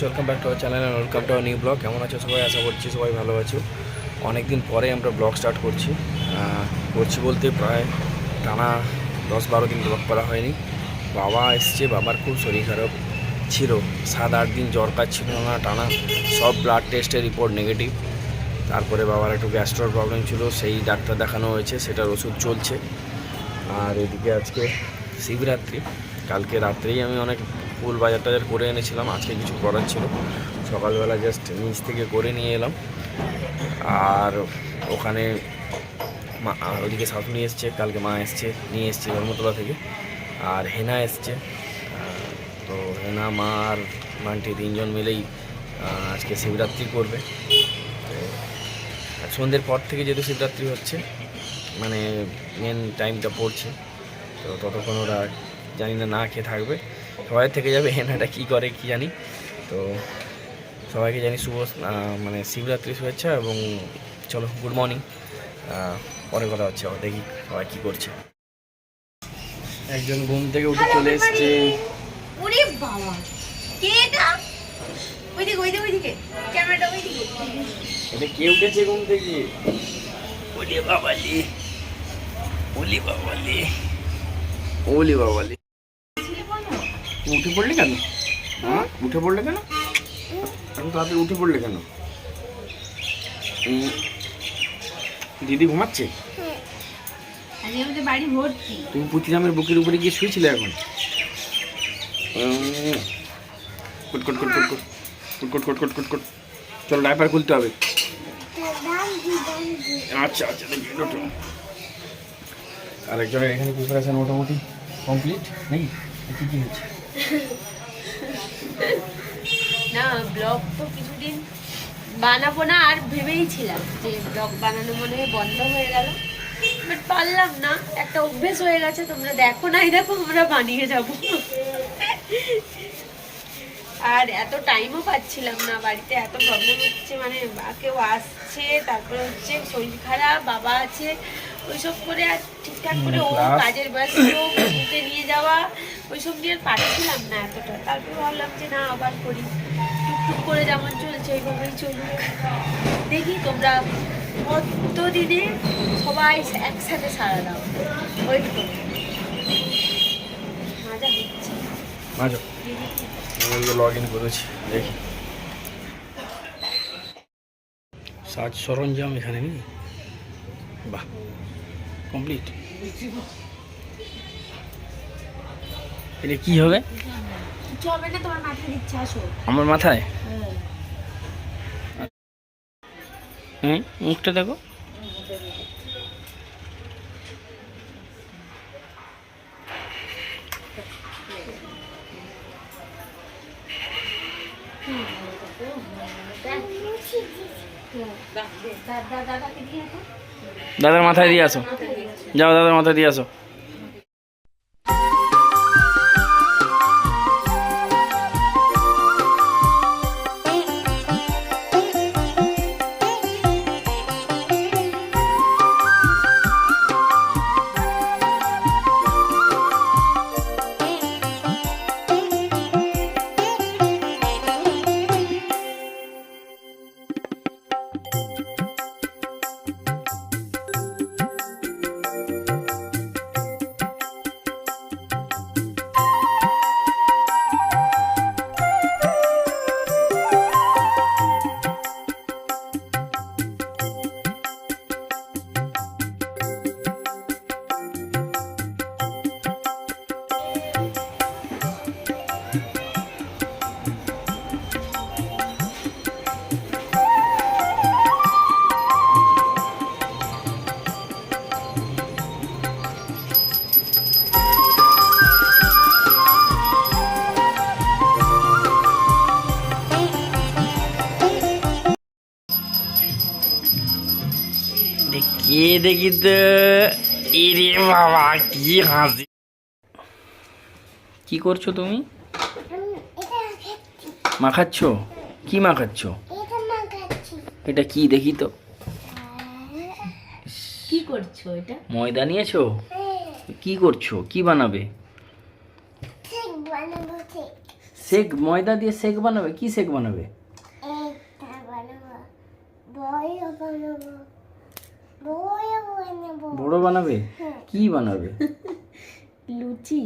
Friends welcome back to our channel welcome to new blog কেমন আছো সবাই? আশা করছি সবাই ভালো আছো। অনেক দিন পরে আমরা ব্লগ স্টার্ট করছি। করছি বলতে প্রায় টানা দশ বারো দিন ব্লগ করা হয়নি। বাবা এসছে, বাবার খুব শরীর খারাপ ছিল। সাত আট দিন জ্বর ছিল না, টানা সব ব্লাড টেস্টের রিপোর্ট নেগেটিভ তারপরে বাবার একটু গ্যাস্ট্রোর প্রবলেম ছিল, সেই ডাক্তার দেখানো হয়েছে, সেটার ওষুধ চলছে। আর এদিকে আজকে শিবরাত্রি। কালকে রাত্রেই আমি অনেক ফুল বাজার টাজার করে এনেছিলাম, আজকে কিছু করার ছিল। সকালবেলা জাস্ট নিচ থেকে করে নিয়ে এলাম। আর ওখানে মা ওদিকে শাশুড়ি এসছে, কালকে মা এসছে, নিয়ে এসছে ধর্মতলা থেকে। আর হেনা এসছে। তো হেনা, মা আর মান্টি তিনজন মিলেই আজকে শিবরাত্রি করবে। তো সন্ধ্যের পর থেকে যেহেতু শিবরাত্রি হচ্ছে মানে মেন টাইমটা পড়ছে, তো ততক্ষণ ওরা জানি না না খেয়ে থাকবে। সবাই থেকে যাবে হেনাটা কী করে কি জানি। তো সবাইকে জানি শুভ মানে শিবরাত্রি শুভেচ্ছা এবং চলো গুড মর্নিং পরে কথা হচ্ছে আবার দেখি সবাই কী করছে। একজন ঘুম থেকে উঠে চলে এসছে। ওরে বাবা কে এটা? ওইদিকে ওইদিকে ওইদিকে। ক্যামেরাটা ওইদিকে। এটা কে উঠেছে ঘুম থেকে? ওলি বাবালি। ওলি বাবালি। ওলি বাবালি। উঠে পড়লে কেন? হ্যাঁ? উঠে পড়লে কেন? এত তাড়াতাড়ি উঠে পড়লে কেন? দিদি ঘুমাচ্ছে? তুমি পুঁথিরামের বুকের উপরে গিয়ে শুয়েছিলে এখন? উম, কুট কুট কুট কুট কুট। কুট কুট কুট কুট কুট কুট। চলো ডাইপার খুলতে হবে। আচ্ছা আচ্ছা আরেকজনের এখানে প্রিপারেশন মোটামুটি কমপ্লিট নেই কি কি হচ্ছে? না ব্লগ তো কিছুদিন বানাবো না, আর ভেবেই ছিলাম যে ব্লগ বানানো মনে হয় বন্ধ হয়ে গেল। বাট পারলাম না, একটা অভ্যেস হয়ে গেছে, তোমরা দেখো নাই, দেখো আমরা বানিয়ে যাব। আর এত টাইমও পাচ্ছিলাম না, বাড়িতে এত প্রবলেম হচ্ছে মানে কেউ আসছে, তারপরে হচ্ছে শরীর খারাপ, বাবা আছে ওইসব করে আর ঠিকঠাক করে ও কাজের ব্যস্ত ওকে নিয়ে যাওয়া ওইসব নিয়ে আর পারছিলাম না এতটা। তারপর ভাবলাম যে না আবার করি। টুকটুক করে যেমন চলছে ওইভাবেই চলুক। দেখি তোমরা কত দিনে সবাই একসাথে সারা দাও। ওয়েট করো মজা হচ্ছে। মাঝো লগ ইন করেছি দেখি। সাজ সরঞ্জাম এখানে নেই? বাহ কমপ্লিট এটা কি হবে? আমার মাথায়? হ্যাঁ। মুখটা দেখো। দাদাকে দিয়ে তো দাদার মাথায় দিয়ে আসো। যাও দাদার মাথায় দিয়ে আসো। কে দেখি তো এরে বাবা কি হাসি। কি করছ তুমি? মাখাচ্ছ? কি মাখাচ্ছ? এটা কি দেখি তো। কি করছ এটা? ময়দা নিয়েছো? কি করছ? কি বানাবে? শেক ময়দা দিয়ে শেক বানাবে? কি শেক বানাবে একটা বানাবো বড় বানাবো বড় বানাবো? বানাবে কি বানাবে? লুচি।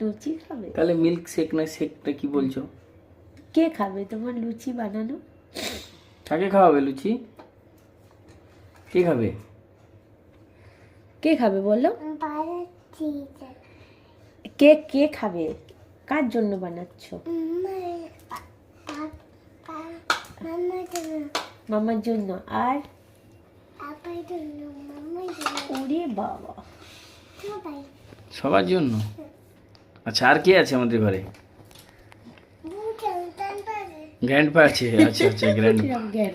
লুচি খাবে? তাহলে মিল্ক শেক না শেকটা কি বলছো? কে খাবে? তোমার লুচি বানানো? কাকে খাওয়াবে লুচি? কে খাবে? কে খাবে বলো? কে কে খাবে? কার জন্য বানাচ্ছ? মামার জন্য। আর আপার জন্য মামার জন্য ওরে বাবা। সবার জন্য? আচ্ছা আর কে আছে আমাদের ঘরে? বুঝান টান পারে গ্র্যান্ড পা আছে আচ্ছা আচ্ছা গ্র্যান্ড কিরম জ্ঞান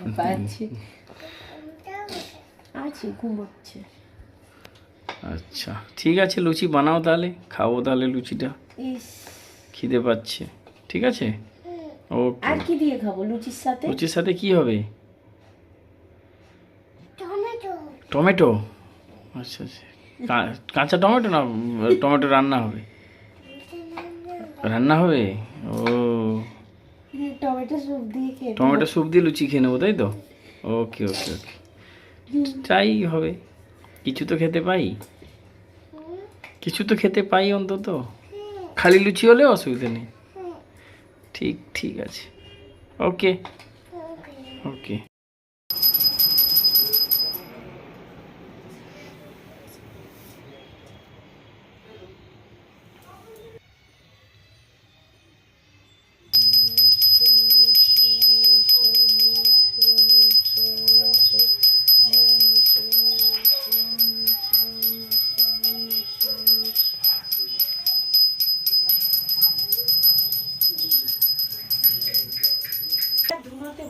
আছে ঘুমোচ্ছে। আচ্ছা ঠিক আছে লুচি বানাও তাহলে খাব তাহলে লুচিটা। খিদে পাচ্ছে ঠিক আছে? ওকে আর কি দিয়ে খাব লুচির সাথে? লুচির সাথে কি হবে? টমেটো টমেটো আচ্ছা আচ্ছা। কাঁচা টমেটো না টমেটো রান্না হবে? রান্না হবে? ও। টমেটো স্যুপ দিয়ে টমেটো স্যুপ দিয়ে লুচি খেয়ে নেব তাই তো? ওকে ওকে ওকে চাই হবে। কিছু তো খেতে পাই। কিছু তো খেতে পাই অন্তত। খালি লুচি হলে অসুবিধা নেই। ঠিক ঠিক আছে। ওকে ওকে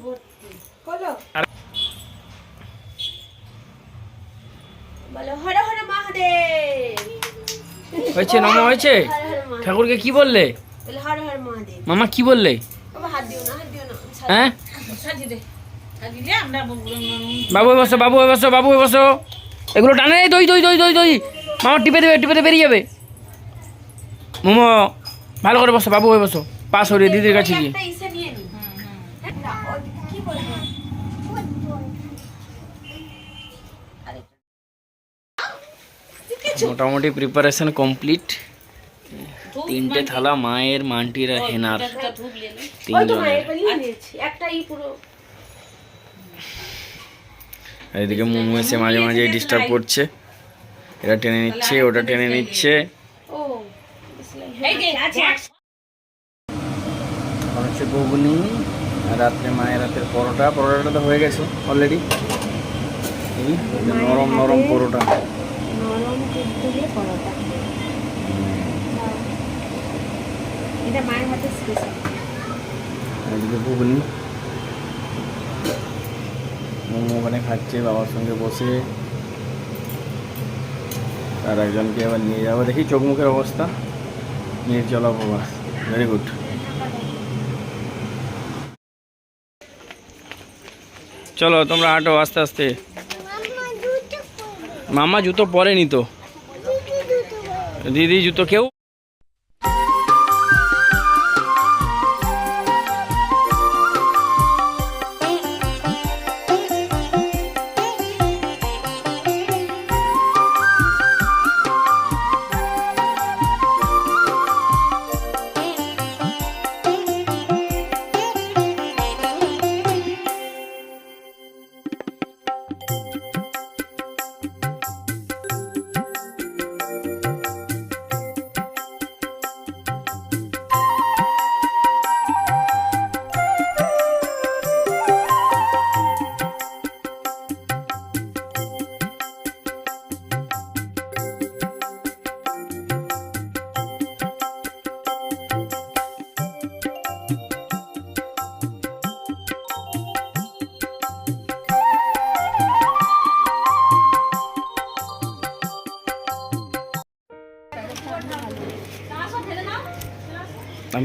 ভর্তি বলো বলো হর হর মহাদেব। হয়েছে নমা হয়েছে? ঠাকুরকে কি বললে? হর হর মহাদেব। মামা কি বললে? হ্যাঁ? বাবু বসো বাবু বসো বাবু বসো। এগুলো টানে দই দই দই দই দই। মামা টিপে দেবে টিপে বেরিয়ে যাবে। মোমো ভালো করে বসো বাবু হয়ে বসো। পা সরিয়ে দিদির কাছে গিয়ে একটা ইসে নিয়ে নি না, ওই কি বলব মোটামুটি প্রিপারেশন কমপ্লিট তিনটে থালা মায়ের মান্টির আর হেনার। তিনজনের এদিকে মোমো এসে মাঝে মাঝে ডিস্টার্ব করছে। এটা টেনে নিচ্ছে ওটা টেনে নিচ্ছে। হচ্ছে ঘুগনি আর রাত্রে মায়ের রাতের পরোটা। পরোটাটা তো হয়ে গেছে অলরেডি নরম নরম পরোটা। তুলতুলে পরোটা। এটা মায়ের হাতে স্পেশাল ঘুগনি। মোমো ওখানে খাচ্ছে বাবার সঙ্গে বসে। আর একজনকে এবার নিয়ে যাব। দেখি চোখ মুখের অবস্থা। নির্জল অপবাস ভেরি গুড চলো তোমরা হাঁটো আস্তে আস্তে। মামা দুটো পরে মামা জুতো পরেনি তো। দিদি দুটো পরে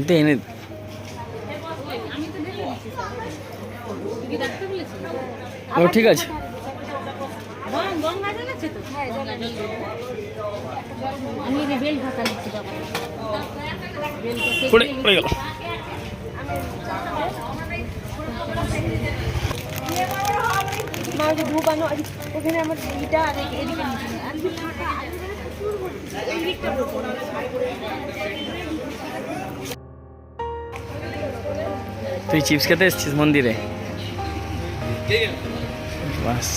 দিদি জুতো কেউ আমি তো এনে ও ঠিক আছে। পড়ে পড়ে গেল। মা ধূপ আনো আর ওখানে আমার এইটা আর এদিকে তুই চিপস খেতে এসছিস মন্দিরে? বাস।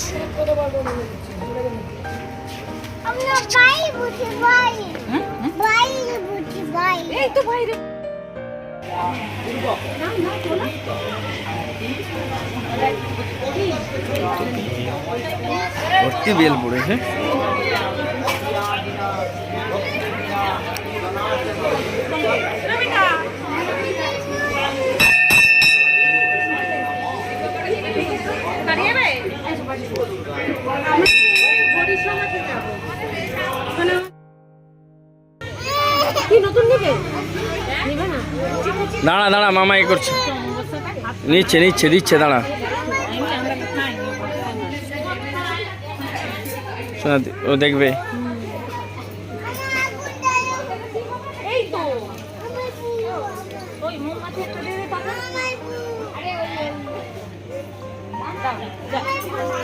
ভর্তি বেল পড়েছে। কি নতুন দাঁড়া দাঁড়া মামা এ করছে। নিচ্ছে নিচ্ছে দিচ্ছে দাঁড়া। শোনা ও দেখবে।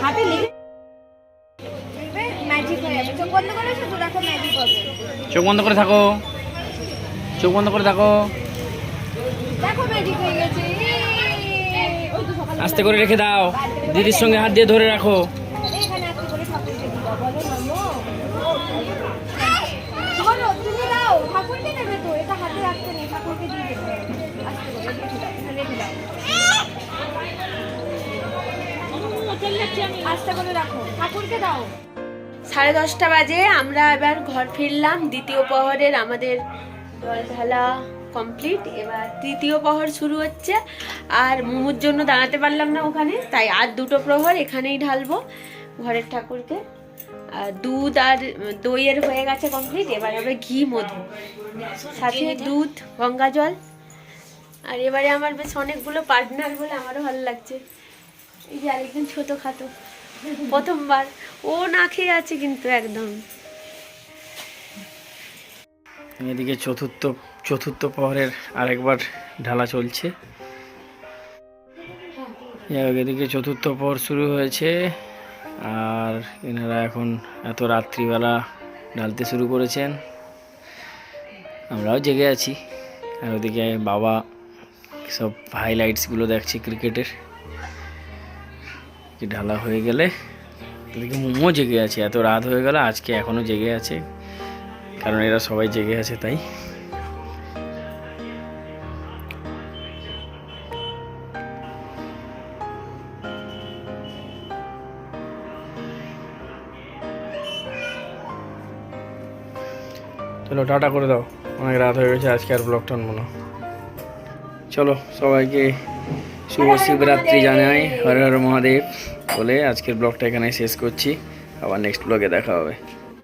হাতে চোখ বন্ধ করে থাকো। চোখ বন্ধ করে থাকো। আস্তে করে রেখে দাও। দিদির সঙ্গে হাত দিয়ে ধরে রাখো। দাও। সাড়ে দশটা বাজে, আমরা এবার ঘর ফিরলাম। দ্বিতীয় প্রহরের আমাদের জল ঢালা কমপ্লিট এবার তৃতীয় প্রহর শুরু হচ্ছে। আর মোমোর জন্য দাঁড়াতে পারলাম না ওখানে, তাই আর দুটো প্রহর এখানেই ঢালবো ঘরের ঠাকুরকে। দুধ আর দইয়ের হয়ে গেছে কমপ্লিট এবার হবে ঘি, মধু। সাথে দুধ, গঙ্গা জল। আর এবারে আমার বেশ অনেকগুলো পার্টনার বলে আমারও ভালো লাগছে। এই যে আরেকজন ছোটো খাটো। প্রথমবার। ও না খেয়ে আছে কিন্তু একদম। এদিকে চতুর্থ চতুর্থ প্রহরের আরেকবার ঢালা চলছে। এদিকে চতুর্থ প্রহর শুরু হয়েছে। আর এনারা এখন এত রাত্রিবেলা ঢালতে শুরু করেছেন। আমরাও জেগে আছি। আর ওদিকে বাবা সব হাইলাইটসগুলো দেখছে ক্রিকেটের কি ঢালা হয়ে গেলে এদিকে মোমো জেগে আছে? এত রাত হয়ে গেল, আজকে এখনও জেগে আছে। কারণ এরা সবাই জেগে আছে তাই। চলো, টাটা করে দাও। অনেক রাত হয়ে গেছে, আজকে আর ব্লগটা আনব না। চলো, সবাইকে শুভ শিবরাত্রি জানাই। হরে হরে মহাদেব। বলে আজকের ব্লগটা এখানে শেষ করছি। আবার নেক্সট ব্লগে দেখা হবে।